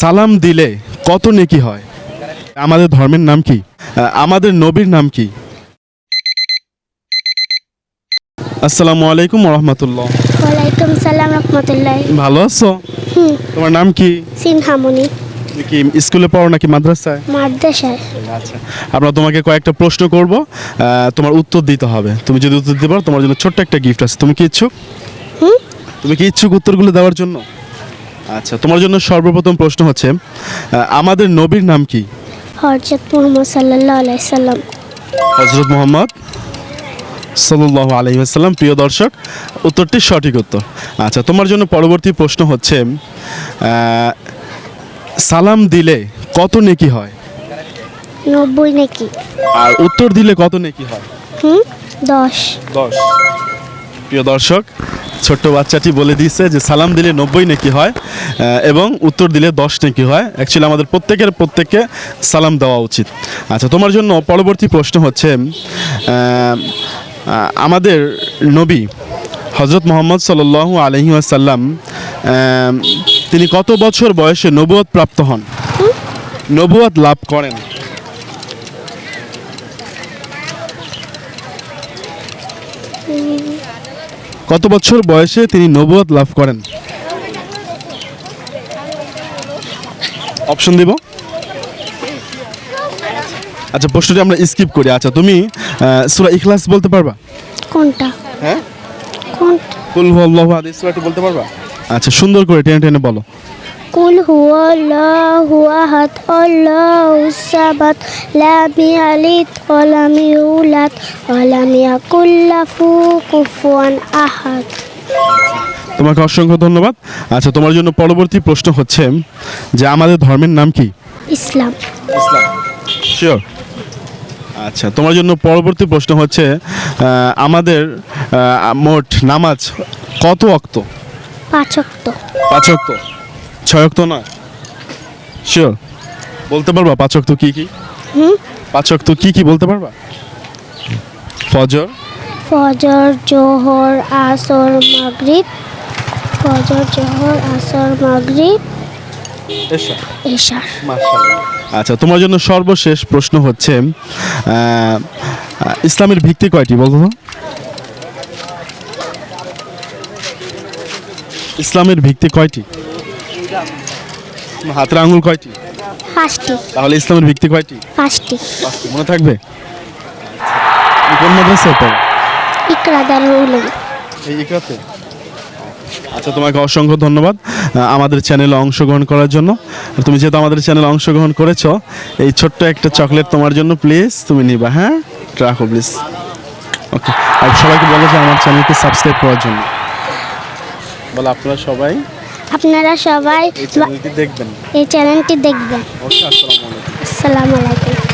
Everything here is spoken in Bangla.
সালাম দিলে কত নেকি হয়? আমাদের ধর্মের নাম কি? আমাদের নবীর নাম কি? আসসালামু আলাইকুম রহমতুল্লাহ ওয়ালাইকুম সালাম রহমতুল্লাহ। ভালো আছো? তোমার নাম কি? সিনহামনি কি স্কুলে পড়ো নাকি মাদ্রাসায়? মাদ্রাসায়। আচ্ছা। আমরা তোমাকে কয়েকটা প্রশ্ন করব তোমার উত্তর দিতে হবে। তুমি যদি উত্তর দিতে পারো তোমার জন্য ছোট্ট একটা গিফট আছে। তুমি কি ইচ্ছুক? তুমি কি ইচ্ছুক উত্তরগুলো দেওয়ার জন্য? আচ্ছা তোমার জন্য সর্বপ্রথম প্রশ্ন হচ্ছে আমাদের নবীর নাম কি? হরজত মোহাম্মদ সাল্লাহ আলাইসাল্লাম হজরত মোহাম্মদ সাল্লাহ আলহিহাসাল্লাম প্রিয় দর্শক উত্তরটি সঠিক উত্তর। আচ্ছা তোমার জন্য পরবর্তী প্রশ্ন হচ্ছে সালাম দিলে কত নেকি হয়? নব্বই নাকি। আর উত্তর দিলে কত নেকি হয়? হুম? দশ। দশ। প্রিয় দর্শক ছোট্ট বাচ্চাটি বলে দিয়েছে যে, সালাম দিলে নব্বই নেকি হয়? এবং উত্তর দিলে দশ নেকি হয়। অ্যাকচুয়ালি আমাদের প্রত্যেকের প্রত্যেককে সালাম দেওয়া উচিত। আচ্ছা তোমার জন্য পরবর্তী প্রশ্ন হচ্ছে আমাদের নবী হজরত মোহাম্মদ সাল্লু আলহি আসাল্লাম তিনি কত বছর বয়সে নবুয়ত প্রাপ্ত হন? নবুয়ত লাভ করেন। কত বছর বয়সে তিনি নবদ লাভ করেন? অপশন দিব? আচ্ছা প্রশ্নটি আমরা স্কিপ করি। আচ্ছা তুমি সুরা ইখলাস বলতে পারবা? কোনটা? হ্যাঁ? কোন কুল হুয়াল্লাহু আহাদ এই বলতে পারবা? আচ্ছা সুন্দর করে টেনে টেনে বলো। কুল হুয়াল্লাহু আহাদ আল্লাহু সামাদ লাম ইয়ালিদ ওয়া লাম ইউলাদ ওয়া লাম ইয়াকুল লাহু কুফুয়ান আহাদ তোমাকে অসংখ্য ধন্যবাদ। আচ্ছা তোমার জন্য পরবর্তী প্রশ্ন হচ্ছে যে আমাদের ধর্মের নাম কি? ইসলাম। ইসলাম। শিওর আচ্ছা তোমার জন্য পরবর্তী প্রশ্ন হচ্ছে আমাদের মোট নামাজ কত অক্ত? পাঁচক্ত পাঁচ অক্ত। ছয় অক্ত নয় শিওর বলতে পারবা? পাঁচ অক্ত কি কি? হুম? পাঁচ অক্ত কি কি বলতে পারবা? ফজর? ফজর জোহর আসর মাগরিব। ফজর জোহর আসর মাগরিব। আচ্ছা তোমার জন্য সর্বশেষ প্রশ্ন হচ্ছে ইসলামের ভিত্তি কয়টি বলতো তো? ইসলামের ভিত্তি কয়টি? হাতের আঙুল কয়টি? পাঁচটি। তাহলে ইসলামের ভিত্তি কয়টি? পাঁচটি। পাঁচটি মনে থাকবে? কোন মাদ্রাসায় পড়ো? ইকরা দারুল উলুম। এই ইকরাতে? আচ্ছা তোমাকে অসংখ্য ধন্যবাদ আমাদের চ্যানেলে অংশগ্রহণ করার জন্য। তুমি যেহেতু আমাদের চ্যানেলে অংশগ্রহণ করেছ এই ছোট্ট একটা চকলেট তোমার জন্য প্লিজ তুমি নিবা হ্যাঁ? রাখো প্লিজ। ওকে আর সবাইকে বলো যে আমার চ্যানেলকে সাবস্ক্রাইব করার জন্য। বলো আপনারা সবাই আপনারা সবাই এই চ্যানেলটি দেখবেন। এই চ্যানেলটি দেখবেন। ওকে আসসালামু আলাইকুম। আসসালামু আলাইকুম।